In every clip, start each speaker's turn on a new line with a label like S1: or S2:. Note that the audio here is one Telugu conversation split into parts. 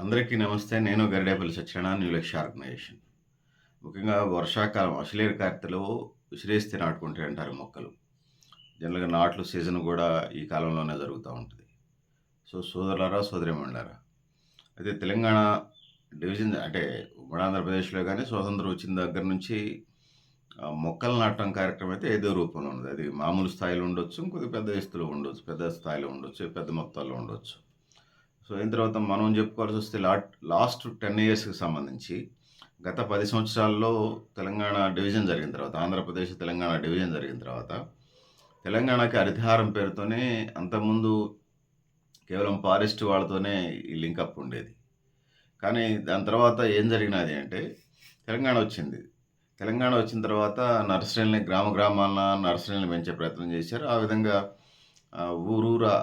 S1: అందరికీ నమస్తే నేను గరిడేపల్లి సత్యనారాయణ న్యూ లక్ష్య ఆర్గనైజేషన్. ముఖ్యంగా వర్షాకాలం అశ్లేరు కార్తెలో విసిరేస్తే నాటుకుంటే అంటారు మొక్కలు. జనరల్గా నాట్లు సీజన్ కూడా ఈ కాలంలోనే జరుగుతూ ఉంటుంది. సో సోదరులారా సోదరిమణులారా అయితే తెలంగాణ డివిజన్ అంటే ఉమ్మడి ఆంధ్రప్రదేశ్లో కానీ స్వాతంత్రం వచ్చిన దగ్గర నుంచి మొక్కలు నాటడం కార్యక్రమం అయితే ఏదో రూపంలో ఉంది అది మామూలు స్థాయిలో ఉండొచ్చు ఇంకొద్ది పెద్ద ఎస్తులో ఉండొచ్చు పెద్ద స్థాయిలో ఉండొచ్చు పెద్ద మొత్తాల్లో ఉండొచ్చు. సో అయిన తర్వాత మనం చెప్పుకోవాల్సి వస్తే లాట్ లాస్ట్ టెన్ ఇయర్స్కి సంబంధించి గత పది సంవత్సరాల్లో తెలంగాణ డివిజన్ జరిగిన తర్వాత ఆంధ్రప్రదేశ్ తెలంగాణ డివిజన్ జరిగిన తర్వాత తెలంగాణకి హరితహారం పేరుతోనే అంతకుముందు కేవలం ఫారెస్ట్ వాళ్ళతోనే ఈ లింకప్ ఉండేది. కానీ దాని తర్వాత ఏం జరిగినది అంటే తెలంగాణ వచ్చింది. తెలంగాణ వచ్చిన తర్వాత నర్సరీలని గ్రామ గ్రామాల నర్సరీలను పెంచే ప్రయత్నం చేశారు. ఆ విధంగా ఊరూరా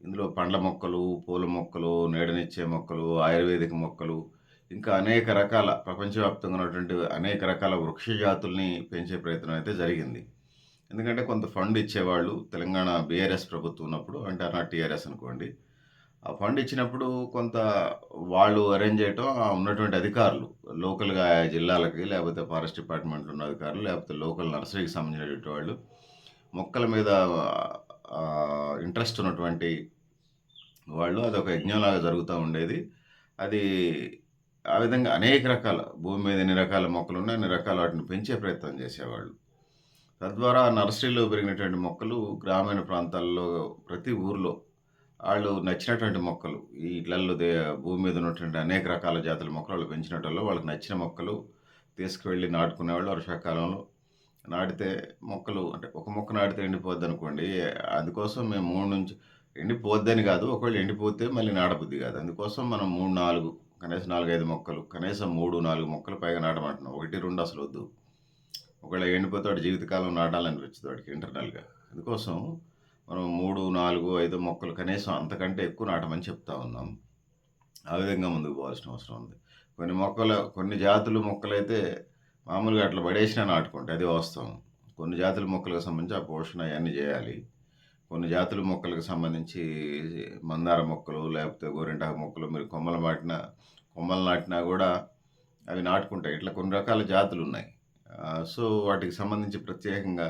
S1: ఇందులో పండ్ల మొక్కలు పూల మొక్కలు నీడనిచ్చే మొక్కలు ఆయుర్వేదిక మొక్కలు ఇంకా అనేక రకాల ప్రపంచవ్యాప్తంగా ఉన్నటువంటి అనేక రకాల వృక్ష జాతుల్ని పెంచే ప్రయత్నం అయితే జరిగింది. ఎందుకంటే కొంత ఫండ్ ఇచ్చేవాళ్ళు తెలంగాణ బీఆర్ఎస్ ప్రభుత్వం ఉన్నప్పుడు అంటే అన్నా టీఆర్ఎస్ అనుకోండి ఆ ఫండ్ ఇచ్చినప్పుడు కొంత వాళ్ళు అరేంజ్ చేయటం ఆ ఉన్నటువంటి అధికారులు లోకల్గా జిల్లాలకి లేకపోతే ఫారెస్ట్ డిపార్ట్మెంట్లో ఉన్న అధికారులు లేకపోతే లోకల్ నర్సరీకి సంబంధించినటువంటి వాళ్ళు మొక్కల మీద ఇంట్రెస్ట్ ఉన్నటువంటి వాళ్ళు అది ఒక యజ్ఞంలాగా జరుగుతూ ఉండేది. అది ఆ విధంగా అనేక రకాల భూమి మీద ఎన్ని రకాల మొక్కలు ఉన్నాయి అన్ని రకాల వాటిని పెంచే ప్రయత్నం చేసేవాళ్ళు. తద్వారా నర్సరీలో పెరిగినటువంటి మొక్కలు గ్రామీణ ప్రాంతాల్లో ప్రతి ఊర్లో వాళ్ళు నచ్చినటువంటి మొక్కలు ఈ ఇళ్ళలో దే భూమి మీద ఉన్నటువంటి అనేక రకాల జాతుల మొక్కలు వాళ్ళు పెంచినట్లో వాళ్ళకి నచ్చిన మొక్కలు తీసుకువెళ్ళి నాటుకునేవాళ్ళు. వర్షాకాలంలో నాటితే మొక్కలు అంటే ఒక మొక్క నాటితే ఎండిపోద్ది అనుకోండి అందుకోసం మేము మూడు నుంచి ఎండిపోద్దని కాదు ఒకవేళ ఎండిపోతే మళ్ళీ నాటబుద్ది కాదు. అందుకోసం మనం మూడు నాలుగు కనీసం నాలుగైదు మొక్కలు కనీసం మూడు నాలుగు మొక్కలు పైగా నాటమంటున్నాం. ఒకటి రెండు అసలు వద్దు. ఒకవేళ ఎండిపోతే వాడి జీవితకాలం నాటాలనిపించదు వాడికి ఇంటర్నల్గా. అందుకోసం మనం మూడు నాలుగు ఐదు మొక్కలు కనీసం అంతకంటే ఎక్కువ నాటమని చెప్తా ఉన్నాం. ఆ విధంగా ముందుకు పోవాల్సిన అవసరం ఉంది. కొన్ని మొక్కలు కొన్ని జాతులు మొక్కలైతే మామూలుగా అట్లా పడేసినా నాటుకుంటే అది వాస్తవం. కొన్ని జాతుల మొక్కలకు సంబంధించి ఆ పోషణ అవన్నీ చేయాలి. కొన్ని జాతుల మొక్కలకు సంబంధించి మందార మొక్కలు లేకపోతే గోరింటాకు మొక్కలు మీరు కొమ్మలు నాటిన కొమ్మలు నాటినా కూడా అవి నాటుకుంటాయి. ఇట్లా కొన్ని రకాల జాతులు ఉన్నాయి. సో వాటికి సంబంధించి ప్రత్యేకంగా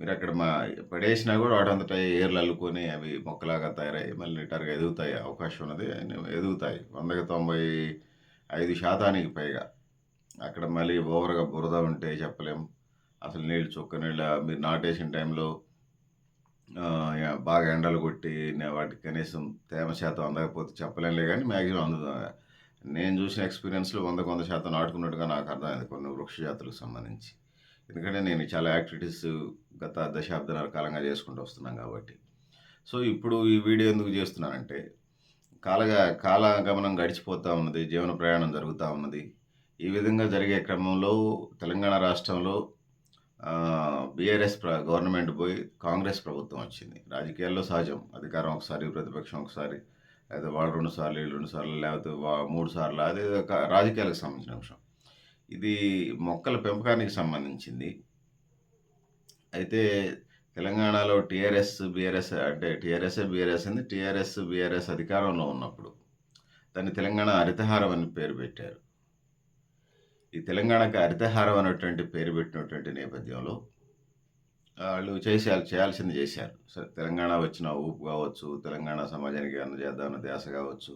S1: మీరు అక్కడ మా పడేసినా కూడా వాటంతటా ఏర్లు అల్లుకొని అవి మొక్కలాగా తయారయ్యి మళ్ళీ నిటారుగా ఎదుగుతాయి. అవకాశం ఉన్నది ఎదుగుతాయి. వందకి తొంభై ఐదు శాతానికి పైగా. అక్కడ మళ్ళీ ఓవర్గా బురద ఉంటే చెప్పలేం. అసలు నీళ్ళు చుక్క నీళ్ళ మీరు నాటేసిన టైంలో బాగా ఎండలు కొట్టి వాటికి కనీసం తేమ శాతం అందకపోతే చెప్పలేనులే కానీ మ్యాక్సిమం అందు నేను చూసిన ఎక్స్పీరియన్స్లో వందకు వంద శాతం నాటుకున్నట్టుగా నాకు అర్థమైంది కొన్ని వృక్ష జాతులకు సంబంధించి. ఎందుకంటే నేను చాలా యాక్టివిటీస్ గత దశాబ్దాల కాలంగా చేసుకుంటూ వస్తున్నాను కాబట్టి. సో ఇప్పుడు ఈ వీడియో ఎందుకు చేస్తున్నానంటే కాలగా కాలగమనం గడిచిపోతూ ఉన్నది జీవన ప్రయాణం జరుగుతూ ఉన్నది. ఈ విధంగా జరిగే క్రమంలో తెలంగాణ రాష్ట్రంలో బీఆర్ఎస్ ప్ర గవర్నమెంట్ పోయి కాంగ్రెస్ ప్రభుత్వం వచ్చింది. రాజకీయాల్లో సహజం. అధికారం ఒకసారి ప్రతిపక్షం ఒకసారి లేదా వాళ్ళు రెండు సార్లు రెండు సార్లు లేకపోతే వా- మూడు సార్లు అది రాజకీయాలకు సంబంధించిన అంశం. ఇది మొక్కల పెంపకానికి సంబంధించింది. అయితే తెలంగాణలో టీఆర్ఎస్ బీఆర్ఎస్ అంటే టీఆర్ఎస్ బీఆర్ఎస్ ఉంది టీఆర్ఎస్ బీఆర్ఎస్ అధికారంలో ఉన్నప్పుడు దాన్ని తెలంగాణ హరితహారం అని పేరు పెట్టారు. ఈ తెలంగాణకు హరితహారం అనేటువంటి పేరు పెట్టినటువంటి నేపథ్యంలో వాళ్ళు చేసే చేయాల్సింది చేశారు. సరే తెలంగాణ వచ్చిన ఊపు కావచ్చు తెలంగాణ సమాజానికి అన్న చేద్దామన్న ధ్యాస కావచ్చు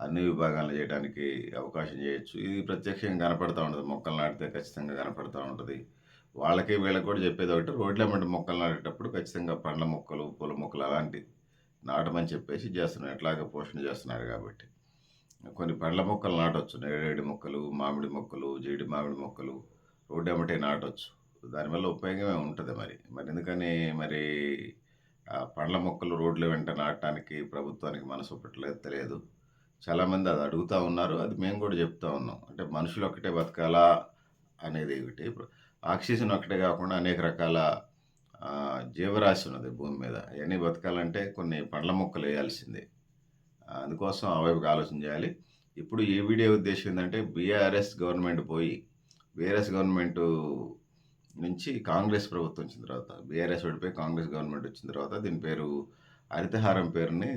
S1: అన్ని విభాగాలను చేయడానికి అవకాశం చేయొచ్చు. ఇది ప్రత్యక్షంగా కనపడుతూ ఉంటుంది. మొక్కలు నాటితే ఖచ్చితంగా కనపడుతూ ఉంటుంది. వాళ్ళకి వీళ్ళకి కూడా చెప్పేది ఒకటి రోడ్ల వెంట మొక్కలు నాటేటప్పుడు ఖచ్చితంగా పండ్ల మొక్కలు పూల మొక్కలు అలాంటి నాటమని చెప్పేసి చేస్తున్నారు. ఎట్లాగ పోషణ చేస్తున్నారు కాబట్టి. కొన్ని పండ్ల మొక్కలు నాటవచ్చు నేరేడు మొక్కలు మామిడి మొక్కలు జీడి మామిడి మొక్కలు రోడ్డు ఎమ్మటే నాటవచ్చు దానివల్ల ఉపయోగమే ఉంటుంది మరి. మరి ఎందుకని మరి పండ్ల మొక్కలు రోడ్ల వెంట నాటడానికి ప్రభుత్వానికి మనసు పెట్టలేదు తెలియదు. చాలామంది అది అడుగుతూ ఉన్నారు. అది మేము కూడా చెప్తా ఉన్నాం. అంటే మనుషులు ఒక్కటే బతకాలా అనేది ఒకటి. ఆక్సిజన్ ఒకటే కాకుండా అనేక రకాల జీవరాశి ఉన్నది భూమి మీద. అవన్నీ బతకాలంటే కొన్ని పండ్ల మొక్కలు వేయాల్సిందే. అందుకోసం ఆ వైపుకి ఆలోచన చేయాలి. ఇప్పుడు ఈ వీడియో ఉద్దేశం ఏంటంటే బీఆర్ఎస్ గవర్నమెంట్ పోయి బీఆర్ఎస్ గవర్నమెంట్ నుంచి కాంగ్రెస్ ప్రభుత్వం వచ్చిన తర్వాత బీఆర్ఎస్ ఓడిపోయి కాంగ్రెస్ గవర్నమెంట్ వచ్చిన తర్వాత దీని పేరు హరితహారం పేరుని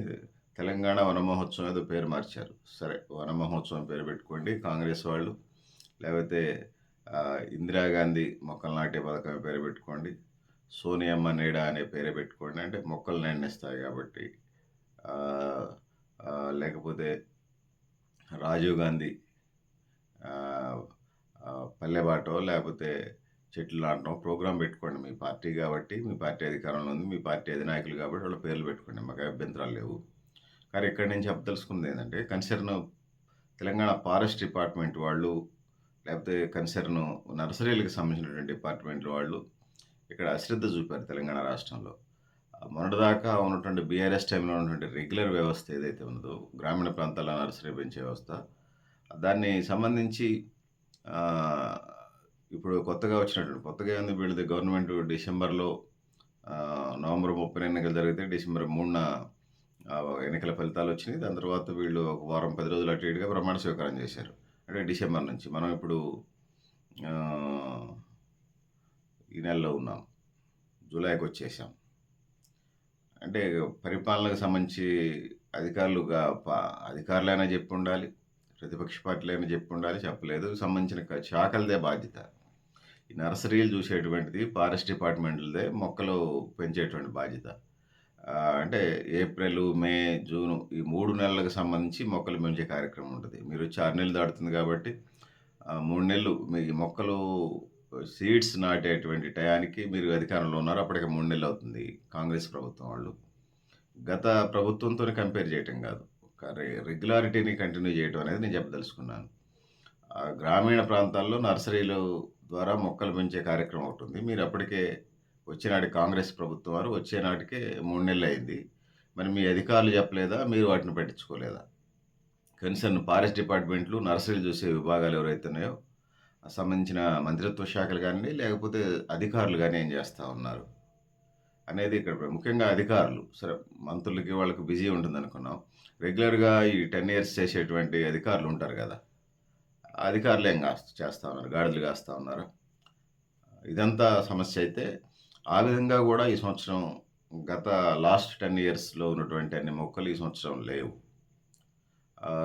S1: తెలంగాణ వనమహోత్సవం ఏదో పేరు మార్చారు. సరే వనమహోత్సవం పేరు పెట్టుకోండి కాంగ్రెస్ వాళ్ళు. లేకపోతే ఇందిరాగాంధీ మొక్కలు నాటే పథకం పేరు పెట్టుకోండి. సోనియమ్మ నీడ అనే పేరే పెట్టుకోండి. అంటే మొక్కలు నాణ్యస్తాయి కాబట్టి లేకపోతే రాజీవ్ గాంధీ పల్లెబాటో లేకపోతే చెట్లు నాటడం ప్రోగ్రాం పెట్టుకోండి. మీ పార్టీ కాబట్టి మీ పార్టీ అధికారంలో ఉంది మీ పార్టీ అధినాయకులు కాబట్టి వాళ్ళ పేర్లు పెట్టుకోండి. మాకు అభ్యంతరాలు లేవు. కానీ ఎక్కడి నుంచి అప్పు చెప్పదలుచుకుంది ఏంటంటే కన్సర్న్ తెలంగాణ ఫారెస్ట్ డిపార్ట్మెంట్ వాళ్ళు లేకపోతే కన్సర్న్ నర్సరీలకు సంబంధించినటువంటి డిపార్ట్మెంట్ వాళ్ళు ఇక్కడ అశ్రద్ధ చూపారు తెలంగాణ రాష్ట్రంలో. మొన్నటిదాకా ఉన్నటువంటి బీఆర్ఎస్ టైంలో ఉన్నటువంటి రెగ్యులర్ వ్యవస్థ ఏదైతే ఉన్నదో గ్రామీణ ప్రాంతాల్లో నర్సరీ పెంచే వ్యవస్థ దాన్ని సంబంధించి ఇప్పుడు కొత్తగా వచ్చినటువంటి కొత్తగా ఉంది వీళ్ళది గవర్నమెంట్ డిసెంబర్లో నవంబర్ ముప్పై ఎన్నికలు జరిగితే డిసెంబర్ మూడున ఎన్నికల ఫలితాలు వచ్చినాయి. దాని తర్వాత వీళ్ళు ఒక వారం పది రోజులు అటు ఇటుగా ప్రమాణ స్వీకారం చేశారు. అంటే డిసెంబర్ నుంచి మనం ఇప్పుడు ఈ నెలలో ఉన్నాం. జూలైకి వచ్చేసాం. అంటే పరిపాలనకు సంబంధించి అధికారులుగా అధికారులైనా చెప్పి ఉండాలి ప్రతిపక్ష పార్టీలైనా చెప్పి ఉండాలి చెప్పలేదు. సంబంధించిన శాఖలదే బాధ్యత. ఈ నర్సరీలు చూసేటువంటిది ఫారెస్ట్ డిపార్ట్మెంట్లదే మొక్కలు పెంచేటువంటి బాధ్యత. అంటే ఏప్రిల్ మే జూన్ ఈ మూడు నెలలకు సంబంధించి మొక్కలు పెంచే కార్యక్రమం ఉంటుంది. మీరు వచ్చి ఆరు నెలలు దాటుతుంది కాబట్టి మూడు నెలలు మీ మొక్కలు సీడ్స్ నాటేటువంటి టయానికి మీరు అధికారంలో ఉన్నారు. అప్పటికి మూడు నెలలు అవుతుంది. కాంగ్రెస్ ప్రభుత్వం వాళ్ళు గత ప్రభుత్వంతో కంపేర్ చేయటం కాదు. రెగ్యులారిటీని కంటిన్యూ చేయడం అనేది నేను చెప్పదలుచుకున్నాను. గ్రామీణ ప్రాంతాల్లో నర్సరీలు ద్వారా మొక్కలు పెంచే కార్యక్రమం ఒకటి ఉంది. మీరు అప్పటికే వచ్చేనాటి కాంగ్రెస్ ప్రభుత్వం వారు వచ్చేనాటికే మూడు నెలలు అయింది. మరి మీ అధికారులు చెప్పలేదా? మీరు వాటిని పట్టించుకోలేదా? కనీసం ఫారెస్ట్ డిపార్ట్మెంట్లు నర్సరీలు చూసే విభాగాలు ఎవరైతే ఉన్నాయో సంబంధించిన మంత్రిత్వ శాఖలు కానీ లేకపోతే అధికారులు కానీ ఏం చేస్తూ ఉన్నారు? అనేది ఇక్కడ ముఖ్యంగా అధికారులు సరే మంత్రులకి వాళ్ళకి బిజీ ఉంటుంది అనుకున్నాం రెగ్యులర్గా ఈ టెన్ ఇయర్స్ చేసేటువంటి అధికారులు ఉంటారు కదా అధికారులు ఏం కాస్త చేస్తూ ఉన్నారు? గాడిదలు కాస్తూ ఉన్నారు. ఇదంతా సమస్య అయితే ఆ విధంగా కూడా ఈ సంవత్సరం గత లాస్ట్ టెన్ ఇయర్స్లో ఉన్నటువంటి అన్ని మొక్కలు ఈ సంవత్సరం లేవు.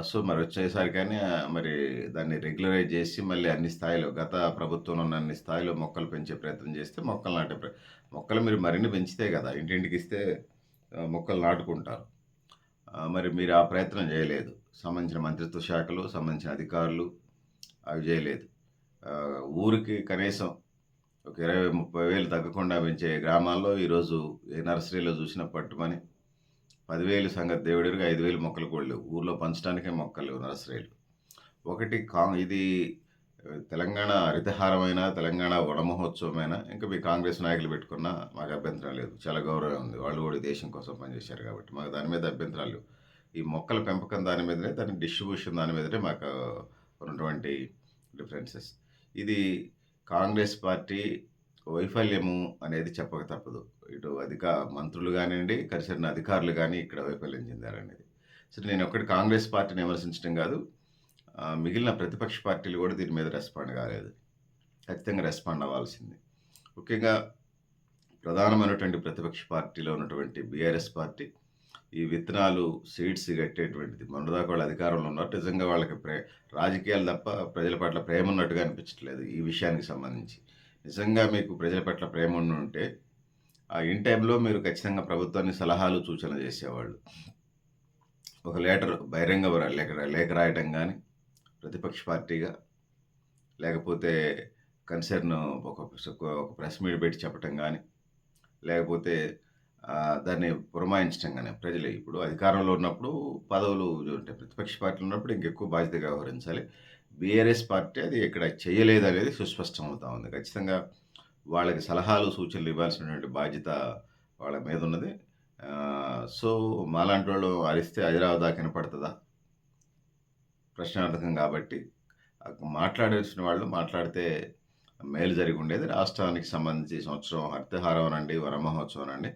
S1: సో మరి వచ్చేసరికనే మరి దాన్ని రెగ్యులరైజ్ చేసి మళ్ళీ అన్ని స్థాయిలో గత ప్రభుత్వంలో ఉన్న అన్ని స్థాయిలో మొక్కలు పెంచే ప్రయత్నం చేస్తే మొక్కలు నాటే ప్ర- మొక్కలు మీరు మరిన్ని పెంచితే కదా ఇంటింటికి ఇస్తే మొక్కలు నాటుకుంటారు. మరి మీరు ఆ ప్రయత్నం చేయలేదు. సంబంధించిన మంత్రిత్వ శాఖలు సంబంధించిన అధికారులు అవి చేయలేదు. ఊరికి కనీసం ఒక ఇరవై ముప్పై వేలు తగ్గకుండా పెంచే గ్రామాల్లో ఈరోజు ఏ నర్సరీలో చూసినా పట్టుమని పదివేలు సంగతి దేవుడికి ఐదు వేలు మొక్కలు కూడా లేవు. ఊర్లో పంచడానికే మొక్కలు లేవు నర్సరీలు ఒకటి కా ఇది తెలంగాణ హరితహారమైన తెలంగాణ వనమహోత్సవమైన ఇంకా మీ కాంగ్రెస్ నాయకులు పెట్టుకున్న మాకు అభ్యంతరం లేదు చాలా గౌరవం ఉంది. వాళ్ళు కూడా ఈ దేశం కోసం పనిచేశారు కాబట్టి మాకు దాని మీద అభ్యంతరాలు ఈ మొక్కల పెంపకం దాని మీదనే దాని డిస్ట్రిబ్యూషన్ దాని మీదనే మాకు ఉన్నటువంటి డిఫరెన్సెస్. ఇది కాంగ్రెస్ పార్టీ వైఫల్యము అనేది చెప్పక తప్పదు. ఇటు అధిక మంత్రులు కానివ్వండి కరిసరిన అధికారులు కానీ ఇక్కడ వైఫల్యం చెందారనేది. సరే నేను ఒక్కటి కాంగ్రెస్ పార్టీని విమర్శించడం కాదు మిగిలిన ప్రతిపక్ష పార్టీలు కూడా దీని మీద రెస్పాండ్ కాలేదు. ఖచ్చితంగా రెస్పాండ్ అవ్వాల్సింది. ముఖ్యంగా ప్రధానమైనటువంటి ప్రతిపక్ష పార్టీలో ఉన్నటువంటి బీఆర్ఎస్ పార్టీ ఈ విత్తనాలు సీడ్స్ కట్టేటువంటిది మొన్నదాకా వాళ్ళు అధికారంలో ఉన్నారు. నిజంగా వాళ్ళకి ప్రే రాజకీయాలు తప్ప ప్రజల పట్ల ప్రేమ ఉన్నట్టుగా అనిపించట్లేదు ఈ విషయానికి సంబంధించి. నిజంగా మీకు ప్రజల పట్ల ప్రేమ ఉండి ఉంటే ఆ ఇన్ టైంలో మీరు ఖచ్చితంగా ప్రభుత్వాన్ని సలహాలు సూచన చేసేవాళ్ళు. ఒక లేటర్ బహిరంగ లేఖ లేఖ రాయటం కానీ ప్రతిపక్ష పార్టీగా లేకపోతే కన్సర్న్ ఒక ఒక ప్రెస్ మీట్ పెట్టి చెప్పటం కానీ లేకపోతే దాన్ని పురమాయించడం కానీ ప్రజలు. ఇప్పుడు అధికారంలో ఉన్నప్పుడు పదవులు అంటే ప్రతిపక్ష పార్టీలు ఉన్నప్పుడు ఇంకెక్కువ బాధ్యతగా వ్యవహరించాలి. బీఆర్ఎస్ పార్టీ అది ఇక్కడ చేయలేదు అనేది సుస్పష్టం అవుతా ఉంది. ఖచ్చితంగా వాళ్ళకి సలహాలు సూచనలు ఇవ్వాల్సినటువంటి బాధ్యత వాళ్ళ మీద ఉన్నది. సో మాలాంటి వాళ్ళు అరిస్తే హైదరాబాద్ దాకా వినపడుతుందా ప్రశ్నార్థకం కాబట్టి మాట్లాడాల్సిన వాళ్ళు మాట్లాడితే మేలు జరిగి ఉండేది. రాష్ట్రానికి సంబంధించి సంవత్సరం హరితహారం అనండి వరమహోత్సవం అనండి.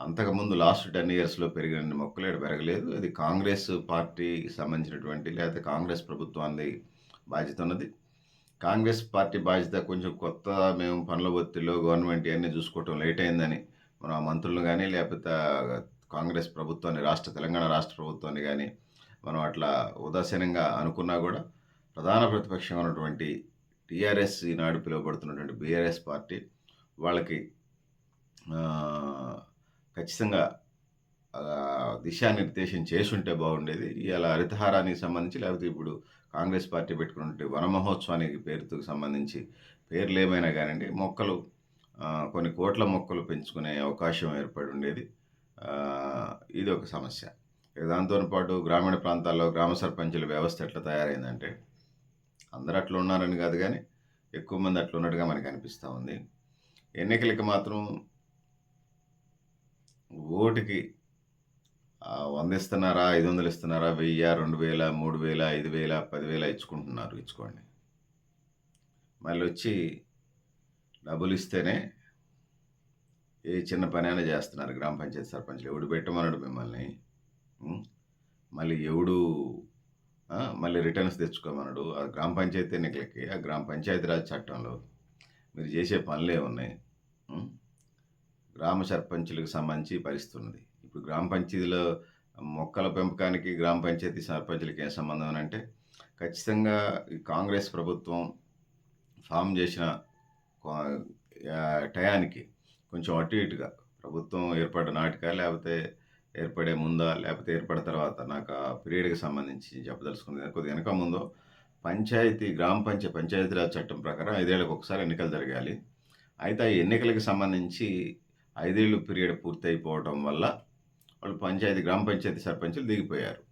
S1: అంతకుముందు లాస్ట్ టెన్ ఇయర్స్లో పెరిగిన మొక్కలు పెరగలేదు. ఇది కాంగ్రెస్ పార్టీకి సంబంధించినటువంటి లేకపోతే కాంగ్రెస్ ప్రభుత్వాన్ని బాధ్యత ఉన్నది. కాంగ్రెస్ పార్టీ బాధ్యత కొంచెం కొత్త మేము పనుల ఒత్తిడిలో గవర్నమెంట్ ఇవన్నీ చూసుకోవటం లేట్ అయిందని మనం ఆ మంత్రులను కానీ లేకపోతే కాంగ్రెస్ ప్రభుత్వాన్ని రాష్ట్ర తెలంగాణ రాష్ట్ర ప్రభుత్వాన్ని కానీ మనం అట్లా ఉదాసీనంగా అనుకున్నా కూడా ప్రధాన ప్రతిపక్షంగా ఉన్నటువంటి టీఆర్ఎస్ ఈనాడు పిలువబడుతున్నటువంటి బీఆర్ఎస్ పార్టీ వాళ్ళకి ఖచ్చితంగా దిశానిర్దేశం చేసి చేసుంటే బాగుండేది. ఇలా హరితహారానికి సంబంధించి లేకపోతే ఇప్పుడు కాంగ్రెస్ పార్టీ పెట్టుకున్నటువంటి వన మహోత్సవానికి పేరుతో సంబంధించి పేర్లు ఏమైనా కానివ్వండి మొక్కలు కొన్ని కోట్ల మొక్కలు పెంచుకునే అవకాశం ఏర్పడి ఉండేది ఇది ఒక సమస్య. దాంతో పాటు గ్రామీణ ప్రాంతాల్లో గ్రామ సర్పంచుల వ్యవస్థ ఎట్లా తయారైందంటే అందరూ అట్లా ఉన్నారని కాదు కానీ ఎక్కువ మంది అట్లా ఉన్నట్టుగా మనకు అనిపిస్తూ ఉంది. ఎన్నికలకి మాత్రం ఓటుకి వంద ఇస్తున్నారా ఐదు వందలు ఇస్తున్నారా వెయ్యి రెండు వేల మూడు వేల ఐదు వేల పదివేల ఇచ్చుకుంటున్నారు ఇచ్చుకోండి. మళ్ళీ వచ్చి డబ్బులు ఇస్తేనే ఏ చిన్న పని అయినా చేస్తున్నారు గ్రామ పంచాయతీ సర్పంచ్లు. ఎవడు పెట్టమన్నాడు మిమ్మల్ని మళ్ళీ ఎవడు మళ్ళీ రిటర్న్స్ తెచ్చుకోమన్నాడు ఆ గ్రామ పంచాయతీ ఎన్నికలకి ఆ గ్రామ పంచాయతీరాజ్ చట్టంలో మీరు చేసే పనులే ఉన్నాయి గ్రామ సర్పంచులకు సంబంధించి పరిస్థితి ఉన్నది ఇప్పుడు గ్రామ పంచాయతీలో మొక్కల పెంపకానికి గ్రామ పంచాయతీ సర్పంచులకి ఏం సంబంధం అని అంటే ఖచ్చితంగా ఈ కాంగ్రెస్ ప్రభుత్వం ఫామ్ చేసిన టయానికి కొంచెం అటు ఇటుగా ప్రభుత్వం ఏర్పడిన నాటిక లేకపోతే ఏర్పడే ముందా లేకపోతే ఏర్పడిన తర్వాత నాకు ఆ పీరియడ్కి సంబంధించి చెప్పదలుచుకుంది. కొద్దిగా వెనక ముందో పంచాయతీ గ్రామ పంచాయతీ పంచాయతీరాజ్ చట్టం ప్రకారం ఐదేళ్ళకి ఒకసారి ఎన్నికలు జరగాలి. అయితే ఆ ఎన్నికలకు సంబంధించి ఐదేళ్ళు పీరియడ్ పూర్తి వల్ల వాళ్ళు పంచాయతీ గ్రామ పంచాయతీ సర్పంచులు దిగిపోయారు.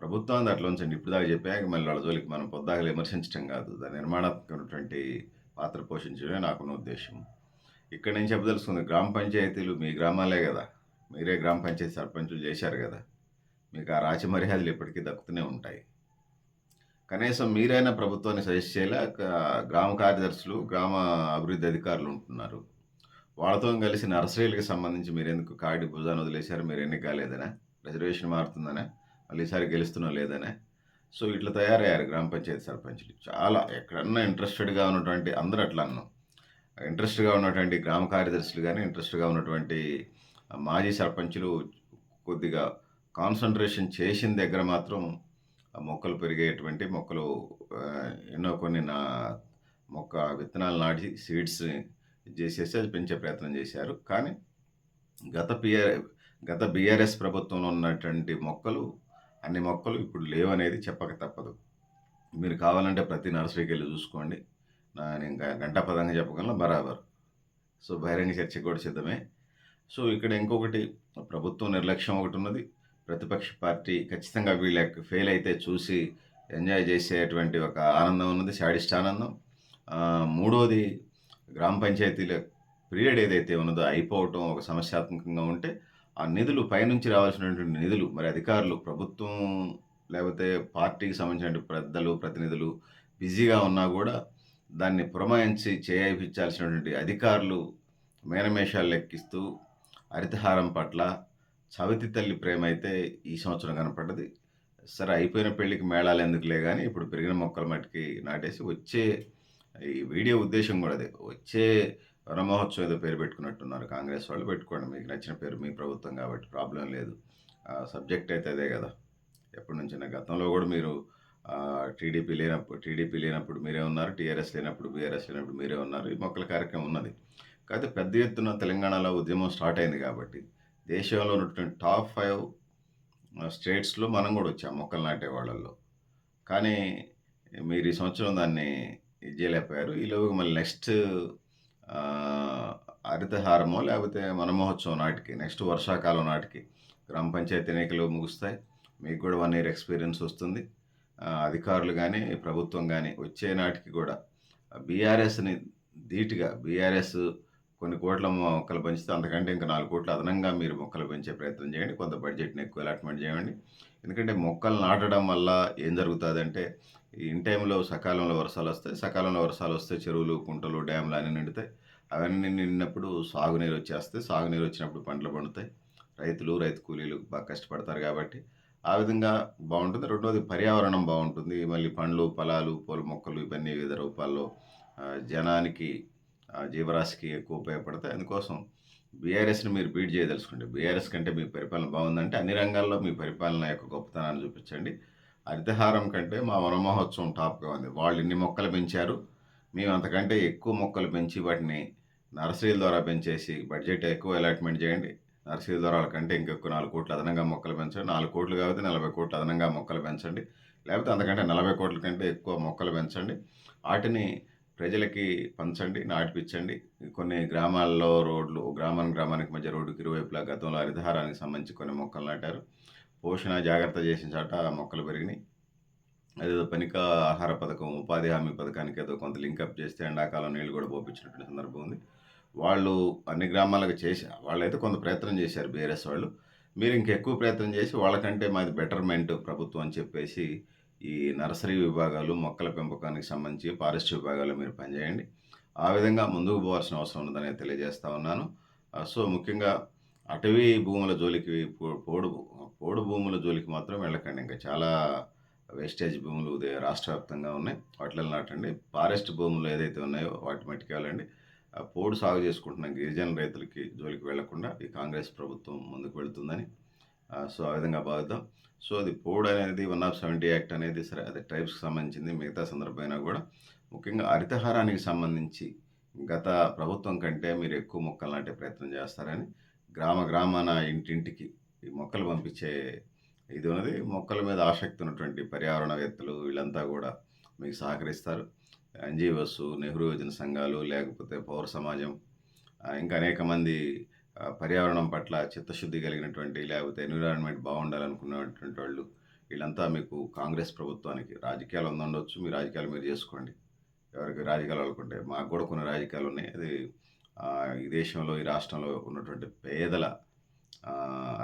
S1: ప్రభుత్వం దాంట్లో ఉంచండి. ఇప్పుడు దాకా చెప్పాక మళ్ళీ వాళ్ళ జోలికి మనం పొద్దాకలు విమర్శించడం కాదు. దాని నిర్మాణాత్మకమైనటువంటి పాత్ర పోషించడమే నాకున్న ఉద్దేశం. ఇక్కడ నేను చెప్పదలుచుకుంది గ్రామ పంచాయతీలు మీ గ్రామాలే కదా. మీరే గ్రామ పంచాయతీ సర్పంచులు చేశారు కదా. మీకు ఆ రాచి మర్యాదలు ఎప్పటికీ దక్కుతూనే ఉంటాయి. కనీసం మీరైనా ప్రభుత్వాన్ని సజెస్ట్ చేయాలి? గ్రామ కార్యదర్శులు గ్రామ అభివృద్ధి అధికారులు ఉంటున్నారు. వాళ్ళతో కలిసి నర్సరీలకు సంబంధించి మీరు ఎందుకు కాడి భుజాన్ని వదిలేశారు? మీరు ఎన్ని కాలేదనా? రిజర్వేషన్ మారుతుందనా? మళ్ళీ ఈసారి గెలుస్తున్నా లేదనే? సో ఇట్లా తయారయ్యారు గ్రామ పంచాయతీ సర్పంచులు. చాలా ఎక్కడన్నా ఇంట్రెస్టెడ్గా ఉన్నటువంటి అందరూ అట్లా అన్నాం. ఇంట్రెస్ట్గా ఉన్నటువంటి గ్రామ కార్యదర్శులు కానీ ఇంట్రెస్ట్గా ఉన్నటువంటి మాజీ సర్పంచులు కొద్దిగా కాన్సన్ట్రేషన్ చేసిన దగ్గర మాత్రం ఆ మొక్కలు పెరిగేటువంటి మొక్కలు ఎన్నో కొన్ని నా మొక్క విత్తనాలు నాటి సీడ్స్ చేసేసి అది పెంచే ప్రయత్నం చేశారు. కానీ గత పిఆర్ గత బీఆర్ఎస్ ప్రభుత్వంలో ఉన్నటువంటి మొక్కలు అన్ని మొక్కలు ఇప్పుడు లేవనేది చెప్పక తప్పదు. మీరు కావాలంటే ప్రతి నర్సరీకి వెళ్ళి చూసుకోండి. నేను గ- గంటా పదంగా చెప్పగలను బరాబర్. సో బహిరంగ చర్చ కూడా సిద్ధమే. సో ఇక్కడ ఇంకొకటి ప్రభుత్వం నిర్లక్ష్యం ఒకటి ఉన్నది. ప్రతిపక్ష పార్టీ ఖచ్చితంగా వీళ్ళకి ఫెయిల్ అయితే చూసి ఎంజాయ్ చేసేటువంటి ఒక ఆనందం ఉన్నది శాడిస్ట్ ఆనందం. మూడోది గ్రామ పంచాయతీల పీరియడ్ ఏదైతే ఉన్నదో అయిపోవటం ఒక సమస్యాత్మకంగా ఉంటే ఆ నిధులు పైనుంచి రావాల్సినటువంటి నిధులు మరి అధికారులు ప్రభుత్వం లేకపోతే పార్టీకి సంబంధించిన పెద్దలు ప్రతినిధులు బిజీగా ఉన్నా కూడా దాన్ని పురమాయించి చేయించాల్సినటువంటి అధికారులు మేనమేషాలు లెక్కిస్తూ హరితహారం పట్ల చవితి తల్లి ప్రేమ అయితే ఈ సంవత్సరం కనపడ్డది. సరే అయిపోయిన పెళ్ళికి మేళాలు ఎందుకులే కానీ ఇప్పుడు పెరిగిన మొక్కల మట్టికి నాటేసి వచ్చే ఈ వీడియో ఉద్దేశం కూడా అదే. వచ్చే వన ఏదో పేరు పెట్టుకున్నట్టున్నారు. కాంగ్రెస్ వాళ్ళు పెట్టుకోండి. మీకు నచ్చిన పేరు మీ ప్రభుత్వం కాబట్టి ప్రాబ్లం లేదు. సబ్జెక్ట్ అయితే అదే కదా. ఎప్పటి నుంచైనా గతంలో కూడా మీరు టీడీపీ లేనప్పుడు టీడీపీ లేనప్పుడు మీరే ఉన్నారు. టీఆర్ఎస్ లేనప్పుడు బీఆర్ఎస్ లేనప్పుడు మీరే ఉన్నారు. ఈ మొక్కల కార్యక్రమం ఉన్నది. కాకపోతే పెద్ద ఎత్తున తెలంగాణలో ఉద్యమం స్టార్ట్ అయింది కాబట్టి దేశంలో ఉన్నటువంటి టాప్ ఫైవ్ స్టేట్స్లో మనం కూడా వచ్చాం మొక్కలు నాటే వాళ్ళల్లో. కానీ మీరు ఈ సంవత్సరం దాన్ని ఇది చేయలేకపోయారు ఈలోపు మళ్ళీ నెక్స్ట్ హరితహారమో లేకపోతే మనమహోత్సవం నాటికి నెక్స్ట్ వర్షాకాలం నాటికి గ్రామ పంచాయతీ ఎన్నికలు ముగుస్తాయి. మీకు కూడా వన్ ఇయర్ ఎక్స్పీరియన్స్ వస్తుంది. అధికారులు కానీ ప్రభుత్వం కానీ వచ్చే నాటికి కూడా బీఆర్ఎస్ని ధీటుగా బీఆర్ఎస్ కొన్ని కోట్ల మొక్కలు పెంచితే అంతకంటే ఇంకా నాలుగు కోట్లు అదనంగా మీరు మొక్కలు పెంచే ప్రయత్నం చేయండి. కొంత బడ్జెట్ని ఎక్కువ అలాట్మెంట్ చేయండి. ఎందుకంటే మొక్కలు నాటడం వల్ల ఏం జరుగుతుందంటే ఇన్ టైంలో సకాలంలో వర్షాలు వస్తాయి. సకాలంలో వర్షాలు వస్తే చెరువులు కుంటలు డ్యామ్లు అన్నీ నిండుతాయి. అవన్నీ నిండినప్పుడు సాగునీరు వచ్చేస్తాయి. సాగునీరు వచ్చినప్పుడు పంటలు పండుతాయి. రైతులు రైతు కూలీలు బాగా కష్టపడతారు కాబట్టి ఆ విధంగా బాగుంటుంది. రెండోది పర్యావరణం బాగుంటుంది. మళ్ళీ పండ్లు ఫలాలు పూల మొక్కలు ఇవన్నీ వివిధ రూపాల్లో జనానికి జీవరాశికి ఎక్కువ ఉపయోగపడతాయి. అందుకోసం బీఆర్ఎస్‌ని మీరు బీట్ చేయదలుచుకోండి. బీఆర్ఎస్ కంటే మీ పరిపాలన బాగుందంటే అన్ని రంగాల్లో మీ పరిపాలన యొక్క గొప్పతనాన్ని చూపించండి. హరితహారం కంటే మా వనమహోత్సవం టాప్‌గా ఉంది. వాళ్ళు ఇన్ని మొక్కలు పెంచారు. మేము అంతకంటే ఎక్కువ మొక్కలు పెంచి వాటిని నర్సరీల ద్వారా పెంచేసి బడ్జెట్ ఎక్కువ అలాట్‌మెంట్ చేయండి. నర్సరీల ద్వారా కంటే ఇంకెక్కువ 4,00,00,000 అదనంగా మొక్కలు పెంచండి. నాలుగు కోట్లు కాబట్టి నలభై కోట్లు అదనంగా మొక్కలు పెంచండి. లేకపోతే అంతకంటే నలభై కోట్ల కంటే ఎక్కువ మొక్కలు పెంచండి. వాటిని ప్రజలకి పంచండి, నాటిపించండి కొన్ని గ్రామాల్లో రోడ్లు గ్రామానికి గ్రామానికి మధ్య రోడ్డుకి ఇరువైపులా గతంలో హరితహారానికి సంబంధించి కొన్ని మొక్కలు నాటారు. పోషణ జాగ్రత్త చేసిన చాట మొక్కలు పెరిగినాయి. అదేదో పనికా ఆహార పథకం, ఉపాధి హామీ పథకానికి ఏదో కొంత లింకప్ చేస్తే ఎండాకాలం నీళ్ళు కూడా పోపించినటువంటి సందర్భం ఉంది. వాళ్ళు అన్ని గ్రామాలకు చేశారు వాళ్ళైతే కొంత ప్రయత్నం చేశారు బీఆర్ఎస్ వాళ్ళు. మీరు ఇంకెక్కువ ప్రయత్నం చేసి వాళ్ళకంటే మాది బెటర్‌మెంట్ ప్రభుత్వం అని చెప్పేసి ఈ నర్సరీ విభాగాలు, మొక్కల పెంపకానికి సంబంధించి ఫారెస్ట్ విభాగాలు మీరు పనిచేయండి. ఆ విధంగా ముందుకు పోవాల్సిన అవసరం ఉన్నదని తెలియజేస్తా ఉన్నాను. సో ముఖ్యంగా అటవీ భూముల జోలికి పో పోడు పోడు భూముల జోలికి మాత్రం వెళ్ళకండి. ఇంకా చాలా వేస్టేజ్ భూములు ఉదయం రాష్ట్ర వ్యాప్తంగా ఉన్నాయి. వాటిలో నాటండి. ఫారెస్ట్ భూములు ఏదైతే ఉన్నాయో వాటి మట్టికి వెళ్ళండి. పోడు సాగు చేసుకుంటున్న గిరిజన రైతులకి జోలికి వెళ్ళకుండా ఈ కాంగ్రెస్ ప్రభుత్వం ముందుకు వెళుతుందని సో ఆ విధంగా భావిద్దాం. సో అది పోడు అనేది వన్ ఆఫ్ 70 యాక్ట్ అనేది సరే అది ట్రైబ్స్‌కి సంబంధించింది. మిగతా సందర్భమైనా కూడా ముఖ్యంగా హరితహారానికి సంబంధించి గత ప్రభుత్వం కంటే మీరు ఎక్కువ మొక్కలు నాటే ప్రయత్నం చేస్తారని గ్రామ గ్రామాన ఇంటింటికి ఈ మొక్కలు పంపించే ఇది ఉన్నది. మొక్కల మీద ఆసక్తి ఉన్నటువంటి పర్యావరణవేత్తలు వీళ్ళంతా కూడా మీకు సహకరిస్తారు. ఎన్జిఓస్ నెహ్రూ యోజన సంఘాలు లేకపోతే పౌర సమాజం ఇంకా అనేక మంది పర్యావరణం పట్ల చిత్తశుద్ధి కలిగినటువంటి లేకపోతే ఎన్విరాన్మెంట్ బాగుండాలనుకునేటువంటి వాళ్ళు వీళ్ళంతా మీకు కాంగ్రెస్ ప్రభుత్వానికి రాజకీయాలు ఉందండొచ్చు మీ రాజకీయాలు మీరు చేసుకోండి. ఎవరికి రాజకీయాలు వాళ్ళకుంటే. మాకు కూడా కొన్ని రాజకీయాలు ఉన్నాయి. అది ఈ దేశంలో, ఈ రాష్ట్రంలో ఉన్నటువంటి పేదల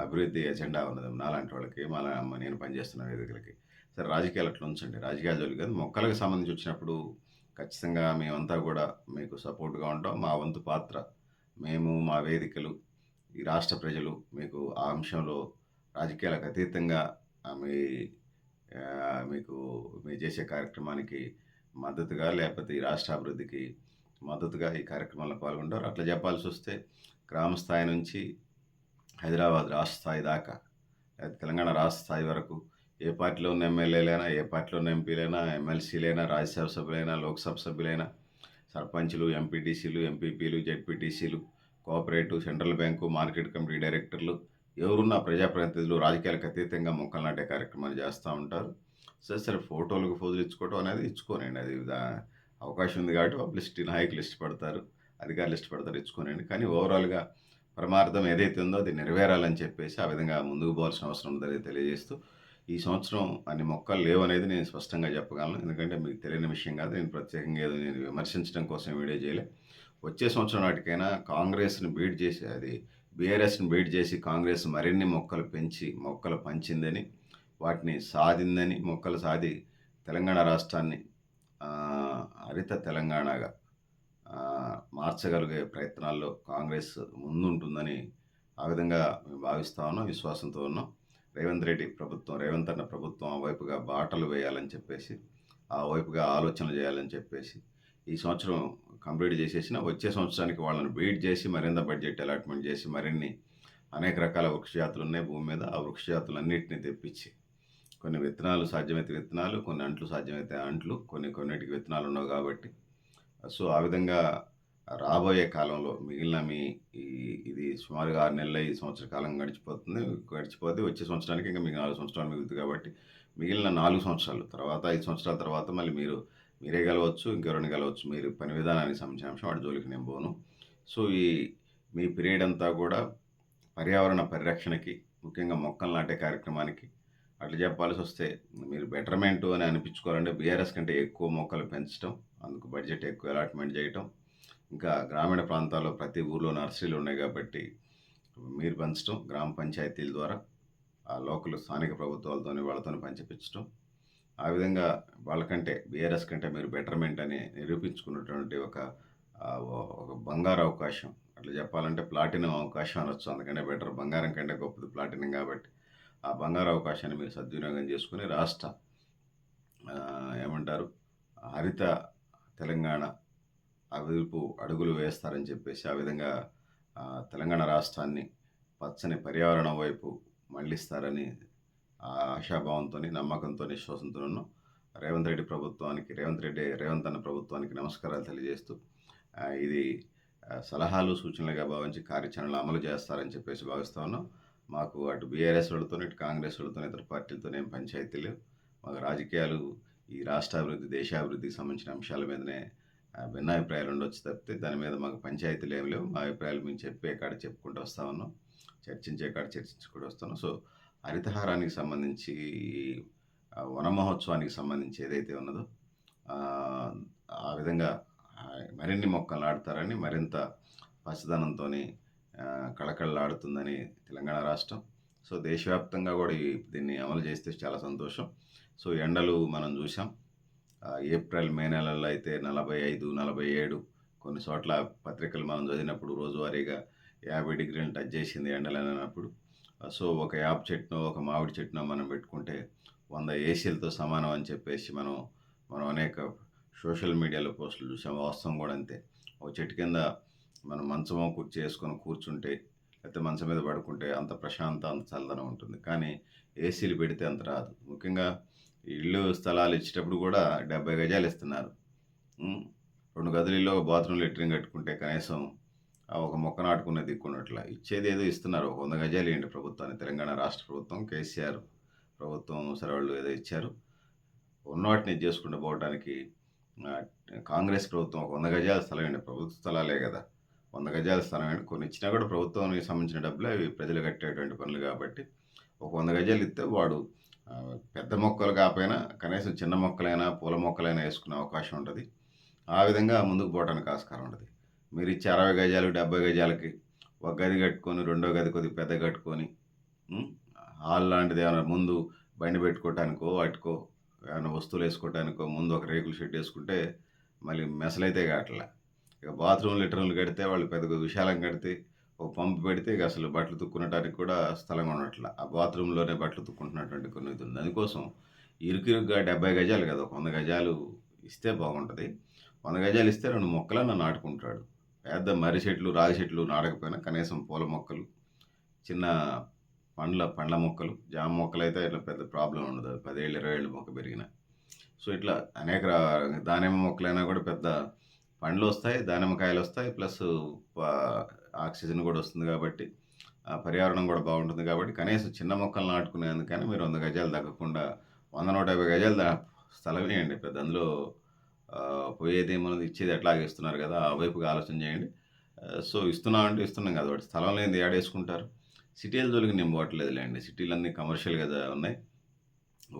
S1: అభివృద్ధి ఎజెండా ఉన్నది. నాలాంటి వాళ్ళకి మాలా నేను పనిచేస్తున్న వేదికలకి. సరే రాజకీయాలు అట్లా ఉంచండి. రాజకీయాలు జోలికి కాదు. మొక్కలకు సంబంధించి వచ్చినప్పుడు ఖచ్చితంగా మేమంతా కూడా మీకు సపోర్ట్‌గా ఉంటాం. మా వంతు పాత్ర మేము, మా వేదికలు, ఈ రాష్ట్ర ప్రజలు మీకు ఆ అంశంలో రాజకీయాలకు అతీతంగా మీ మీకు మీరు చేసే కార్యక్రమానికి మద్దతుగా లేకపోతే ఈ రాష్ట్ర అభివృద్ధికి మద్దతుగా ఈ కార్యక్రమాల్లో పాల్గొంటారు. అట్లా చెప్పాల్సి వస్తే గ్రామ స్థాయి నుంచి హైదరాబాద్ రాష్ట్ర స్థాయి దాకా తెలంగాణ రాష్ట్ర స్థాయి వరకు ఏ పార్టీలో ఉన్న ఎమ్మెల్యేలైనా, ఏ పార్టీలో ఉన్న ఎంపీలైనా, ఎమ్మెల్సీలైనా, రాజ్యసభ సభ్యులైనా, లోక్సభ సభ్యులైనా, సర్పంచులు, ఎంపీటీసీలు, ఎంపీపీలు, జెడ్పీటీసీలు, cooperative, central bank, market committee డైరెక్టర్లు ఎవరున్నా ప్రజాప్రతినిధులు రాజకీయాలకు అతీతంగా మొక్కలు నాటే కార్యక్రమాలు చేస్తూ ఉంటారు. సరే, సరే ఫోటోలకు ఫోజులు ఇచ్చుకోవడం అనేది ఇచ్చుకోనండి. అది అవకాశం ఉంది కాబట్టి పబ్లిసిటీ నాయకులు ఇష్టపడతారు. అధికారులు ఇష్టపడతారు ఇచ్చుకోనండి. కానీ ఓవరాల్‌గా పరమార్థం ఏదైతే ఉందో అది నెరవేరాలని చెప్పేసి ఆ విధంగా ముందుకు పోవాల్సిన అవసరం ఉందని తెలియజేస్తూ ఈ సంవత్సరం అన్ని మొక్కలు లేవనేది నేను స్పష్టంగా చెప్పగలను. ఎందుకంటే మీకు తెలియని విషయం కాదు. నేను ప్రత్యేకంగా ఏదో నేను విమర్శించడం కోసం వీడియో చేయలే. వచ్చే సంవత్సరం నాటికైనా కాంగ్రెస్‌ని బీట్ చేసి అది బీఆర్ఎస్‌ని బీట్ చేసి కాంగ్రెస్ మరిన్ని మొక్కలు పెంచి, మొక్కలు పంచిందని, వాటిని సాధిందని, మొక్కలు సాధి తెలంగాణ రాష్ట్రాన్ని హరిత తెలంగాణగా మార్చగలిగే ప్రయత్నాల్లో కాంగ్రెస్ ముందుంటుందని ఆ విధంగా మేము భావిస్తా ఉన్నాం. విశ్వాసంతో ఉన్నాం. రేవంత్ రెడ్డి ప్రభుత్వం, రేవంత్ అన్న ప్రభుత్వం ఆ వైపుగా బాటలు వేయాలని చెప్పేసి, ఆ వైపుగా ఆలోచనలు చేయాలని చెప్పేసి, ఈ సంవత్సరం కంప్లీట్ చేసేసినా వచ్చే సంవత్సరానికి వాళ్ళని బీట్ చేసి మరింత బడ్జెట్ అలాట్‌మెంట్ చేసి మరిన్ని అనేక రకాల వృక్షజాతులు ఉన్నాయి భూమి మీద. ఆ వృక్షజాతులన్నింటినీ తెప్పించి కొన్ని విత్తనాలు సాధ్యమైతే విత్తనాలు, కొన్ని అంట్లు సాధ్యమైతే అంట్లు, కొన్ని కొన్నిటికి విత్తనాలు ఉండవు కాబట్టి సో ఆ విధంగా రాబోయే కాలంలో మిగిలిన మీ ఈ ఇది సుమారుగా ఆరు నెలల ఈ సంవత్సర కాలం గడిచిపోతుంది. గడిచిపోతే వచ్చే సంవత్సరానికి ఇంకా మీకు నాలుగు సంవత్సరాలు మిగులుతాయి కాబట్టి మిగిలిన నాలుగు సంవత్సరాలు తర్వాత ఐదు సంవత్సరాల తర్వాత మళ్ళీ మీరు మీరే గెలవచ్చు. ఇంకెవరిని గెలవచ్చు. మీరు పని విధానానికి సంబంధించిన అంశం వాటి జోలికి నేను పోను. సో ఈ మీ పీరియడ్ అంతా కూడా పర్యావరణ పరిరక్షణకి ముఖ్యంగా మొక్కలు నాటే కార్యక్రమానికి అట్లా చెప్పాల్సి వస్తే మీరు బెటర్‌మెంట్ అని అనిపించుకోవాలంటే బీఆర్ఎస్ కంటే ఎక్కువ మొక్కలు పెంచడం అందుకు బడ్జెట్ ఎక్కువ అలాట్‌మెంట్ చేయటం, ఇంకా గ్రామీణ ప్రాంతాల్లో ప్రతి ఊర్లో నర్సరీలు ఉన్నాయి కాబట్టి మీరు పంచడం గ్రామ పంచాయతీల ద్వారా ఆ లోకల్ స్థానిక ప్రభుత్వాలతోని వాళ్ళతోని పంచిపించడం ఆ విధంగా వాళ్ళకంటే బీఆర్ఎస్ కంటే మీరు బెటర్‌మెంట్ అని నిరూపించుకున్నటువంటి ఒక ఒక బంగారు అవకాశం. అట్లా చెప్పాలంటే ప్లాటినం అవకాశం అనొచ్చు. అందుకనే బెటర్ బంగారం కంటే గొప్పది ప్లాటినం కాబట్టి ఆ బంగారు అవకాశాన్ని మీరు సద్వినియోగం చేసుకుని రాష్ట్ర ఏమంటారు హరిత తెలంగాణ అభివృద్ధి అడుగులు వేస్తారని చెప్పేసి ఆ విధంగా తెలంగాణ రాష్ట్రాన్ని పచ్చని పర్యావరణం వైపు మళ్ళిస్తారని ఆశాభావంతో నమ్మకంతో విశ్వాసంతో రేవంత్ రెడ్డి ప్రభుత్వానికి రేవంత్ రెడ్డి రేవంత్ అన్న ప్రభుత్వానికి నమస్కారాలు తెలియజేస్తూ ఇది సలహాలు సూచనలుగా భావించి కార్యాచరణలు అమలు చేస్తారని చెప్పేసి భావిస్తా ఉన్నాం. మాకు అటు బీఆర్ఎస్ వాళ్ళతో ఇటు కాంగ్రెస్ వాళ్ళతో ఇతర పార్టీలతో ఏం పంచాయతీలు మాకు రాజకీయాలు ఈ రాష్ట్రాభివృద్ధి దేశాభివృద్ధికి సంబంధించిన అంశాల మీదనే భిన్న భిన్నాభిప్రాయాలు ఉండొచ్చు తప్పితే దాని మీద మాకు పంచాయతీలు ఏమి లేవు. మా అభిప్రాయాలు మేము చెప్పే కాడ చెప్పుకుంటూ వస్తా ఉన్నాం. చర్చించే కాడ చర్చించుకుంటూ వస్తున్నాం సో హరితహారానికి సంబంధించి వన మహోత్సవానికి సంబంధించి ఏదైతే ఉన్నదో ఆ, విధంగా మరిన్ని మొక్కలు నాటుతారని మరింత పచ్చదనంతో కళకళలాడుతుందని తెలంగాణ రాష్ట్రం సో దేశవ్యాప్తంగా కూడా ఈ దీన్ని అమలు చేస్తే చాలా సంతోషం. సో ఎండలు మనం చూసాం ఏప్రిల్ మే నెలల్లో అయితే నలభై ఐదు నలభై ఏడు కొన్ని చోట్ల పత్రికలు మనం చదివినప్పుడు రోజువారీగా యాభై డిగ్రీలు టచ్ చేసింది ఎండలు అనప్పుడు అన్నప్పుడు సో ఒక యాప్ చెట్టునో ఒక మామిడి చెట్టునో మనం పెట్టుకుంటే వంద ఏసీలతో సమానం అని చెప్పేసి మనం మనం అనేక సోషల్ మీడియాలో పోస్టులు చూసాం వాస్తవం కూడా అంతే. ఒక చెట్టు కింద మనం మంచమో కుర్చీ వేసుకొని కూర్చుంటే లేకపోతే మంచం మీద పడుకుంటే అంత ప్రశాంత అంత చల్లదనం ఉంటుంది. కానీ ఏసీలు పెడితే అంత రాదు. ముఖ్యంగా ఇళ్ళు ఇల్లు స్థలాలు ఇచ్చేటప్పుడు కూడా డెబ్బై గజాలు ఇస్తున్నారు. రెండు గదులలో బాత్రూమ్ లెట్రిన్ కట్టుకుంటే కనీసం ఆ ఒక మొక్క నాటుకునే దిక్కున్నట్ల ఇచ్చేది ఏదో ఇస్తున్నారు. ఒక వంద గజాలు ఏంటి ప్రభుత్వాన్ని? తెలంగాణ రాష్ట్ర ప్రభుత్వం కేసీఆర్ ప్రభుత్వం సెలవులు ఏదో ఇచ్చారు. ఉన్న వాటిని చేసుకుంటూ పోవడానికి కాంగ్రెస్ ప్రభుత్వం ఒక వంద గజాల స్థలం ఏంటి? ప్రభుత్వ స్థలాలే కదా. వంద గజాల స్థలం కొన్ని ఇచ్చినా కూడా ప్రభుత్వానికి సంబంధించిన డబ్బులు అవి ప్రజలు కట్టేటువంటి పనులు కాబట్టి ఒక వంద గజాలు ఇస్తే వాడు పెద్ద మొక్కలు కాకపోయినా కనీసం చిన్న మొక్కలైనా పూల మొక్కలైనా వేసుకునే అవకాశం ఉంటుంది. ఆ విధంగా ముందుకు పోవడానికి ఆస్కారం ఉంటుంది. మీరు ఇచ్చే అరవై గజాలు డెబ్బై గజాలకి ఒక గది కట్టుకొని రెండో గది కొద్దిగా పెద్ద కట్టుకొని హాల్ లాంటిది ఏమైనా ముందు బండి పెట్టుకోవటానికో వాటికో ఏమైనా వస్తువులు వేసుకోవటానికో ముందు ఒక రేకుల షెడ్ వేసుకుంటే మళ్ళీ మెసలైతే కావట్లే. ఇక బాత్రూమ్ లిటర్లు కడితే వాళ్ళు పెద్ద విశాలం కడితే ఒక పంపు పెడితే ఇక అసలు బట్టలు తుక్కునటానికి కూడా స్థలం ఉండట్ల. ఆ బాత్రూంలోనే బట్టలు తుక్కుంటున్నటువంటి కొన్ని ఇది ఉంది. దానికోసం ఇరుకిరుగ్గా డెబ్బై గజాలు కదా ఒక వంద గజాలు ఇస్తే బాగుంటుంది. వంద గజాలు ఇస్తే రెండు మొక్కలను నాటుకుంటాడు. పెద్ద మర్రి చెట్లు రాగి చెట్లు నాటకపోయినా కనీసం పూల మొక్కలు చిన్న పండ్ల పండ్ల మొక్కలు జామ మొక్కలు అయితే ఇట్లా పెద్ద ప్రాబ్లం ఉండదు. పదేళ్ళు ఇరవై ఏళ్ళు మొక్క పెరిగిన. సో ఇట్లా అనేక దానిమ్మ మొక్కలైనా కూడా పెద్ద పండ్లు వస్తాయి దానిమ్మకాయలు వస్తాయి ప్లస్ ఆక్సిజన్ కూడా వస్తుంది కాబట్టి ఆ పర్యావరణం కూడా బాగుంటుంది కాబట్టి కనీసం చిన్న మొక్కలు నాటుకునేందుకని మీరు వంద గజాలు తగ్గకుండా వంద నూట యాభై గజాలు స్థలం వేయండి పెద్ద అందులో పోయేది ఏమన్నది ఇచ్చేది ఎట్లాగే ఇస్తున్నారు కదా ఆ వైపుగా ఆలోచన చేయండి. సో ఇస్తున్నామంటే ఇస్తున్నాం కదా వాటి స్థలం లేని ఏడేసుకుంటారు సిటీల జోలికి నేను పోవట్లేదులేండి సిటీలు అన్నీ కమర్షియల్గా ఉన్నాయి.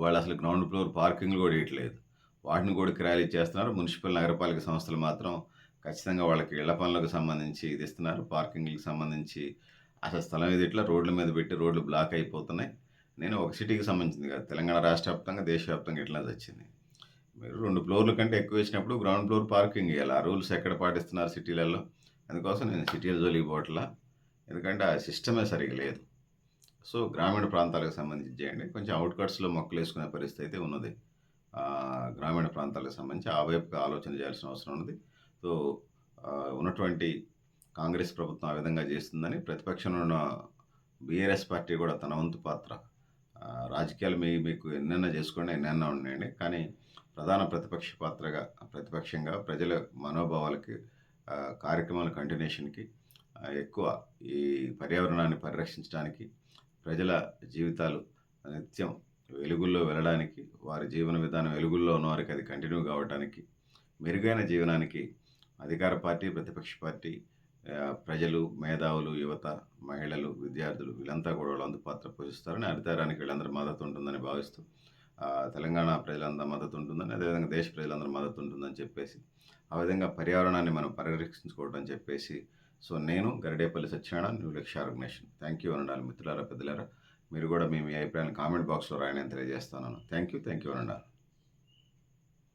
S1: వాళ్ళు అసలు గ్రౌండ్ ఫ్లోర్ పార్కింగ్లు కూడా వేయట్లేదు వాటిని కూడా కిరాయిలు ఇచ్చేస్తున్నారు మున్సిపల్ నగరపాలిక సంస్థలు మాత్రం ఖచ్చితంగా వాళ్ళకి ఇళ్ళ పనులకు సంబంధించి ఇది ఇస్తున్నారు. పార్కింగ్కి సంబంధించి అసలు స్థలం ఇది ఇట్లా రోడ్ల మీద పెట్టి రోడ్లు బ్లాక్ అయిపోతున్నాయి. నేను ఒక సిటీకి సంబంధించింది కాదు తెలంగాణ రాష్ట్ర వ్యాప్తంగా దేశవ్యాప్తంగా ఇట్లా వచ్చింది. మీరు రెండు ఫ్లోర్ల కంటే ఎక్కువ వేసినప్పుడు గ్రౌండ్ ఫ్లోర్ పార్కింగ్ ఇవ్వాలి ఆ రూల్స్ ఎక్కడ పాటిస్తున్నారు సిటీలలో? అందుకోసం నేను సిటీల జోలికి పోవట్లా. ఎందుకంటే ఆ సిస్టమే సరిగా లేదు. సో గ్రామీణ ప్రాంతాలకు సంబంధించి చేయండి. కొంచెం అవుట్కట్స్లో మొక్కలు వేసుకునే పరిస్థితి అయితే ఉన్నది. గ్రామీణ ప్రాంతాలకు సంబంధించి ఆ వైపుగా ఆలోచన చేయాల్సిన అవసరం ఉన్నది. సో ఉన్నటువంటి కాంగ్రెస్ ప్రభుత్వం ఆ విధంగా చేస్తుందని ప్రతిపక్షంలో ఉన్న బీఆర్ఎస్ పార్టీ కూడా తన వంతు పాత్ర రాజకీయాలు మీ మీకు ఎన్నెన్న చేసుకోండి ఎన్నెన్న ఉండండి కానీ ప్రధాన ప్రతిపక్ష పాత్రగా ప్రతిపక్షంగా ప్రజల మనోభావాలకి కార్యక్రమాల కంటిన్యూషన్కి ఎక్కువ ఈ పర్యావరణాన్ని పరిరక్షించడానికి ప్రజల జీవితాలు నిత్యం వెలుగుల్లో వెళ్ళడానికి వారి జీవన విధానం వెలుగుల్లో ఉన్న వారికి అది కంటిన్యూ కావడానికి మెరుగైన జీవనానికి అధికార పార్టీ ప్రతిపక్ష పార్టీ ప్రజలు మేధావులు యువత మహిళలు విద్యార్థులు వీళ్ళంతా కూడా వాళ్ళందు పాత్ర పోషిస్తారని అధికారానికి వీళ్ళందరూ మద్దతు ఉంటుందని భావిస్తూ తెలంగాణ ప్రజలందరూ మద్దతు ఉంటుందని అదేవిధంగా దేశ ప్రజలందరూ మద్దతు ఉంటుందని చెప్పేసి ఆ విధంగా పర్యావరణాన్ని మనం పరిరక్షించుకోవడం అని చెప్పేసి సో నేను Garidepalli Satyanarayana new Lakshya organization thank you అనండాలి మిత్రులారా పెద్దలారా. మీరు కూడా మీ అభిప్రాయాన్ని కామెంట్ బాక్స్లో రాయని తెలియజేస్తాను థ్యాంక్ యూ థ్యాంక్ యూ అన్నారు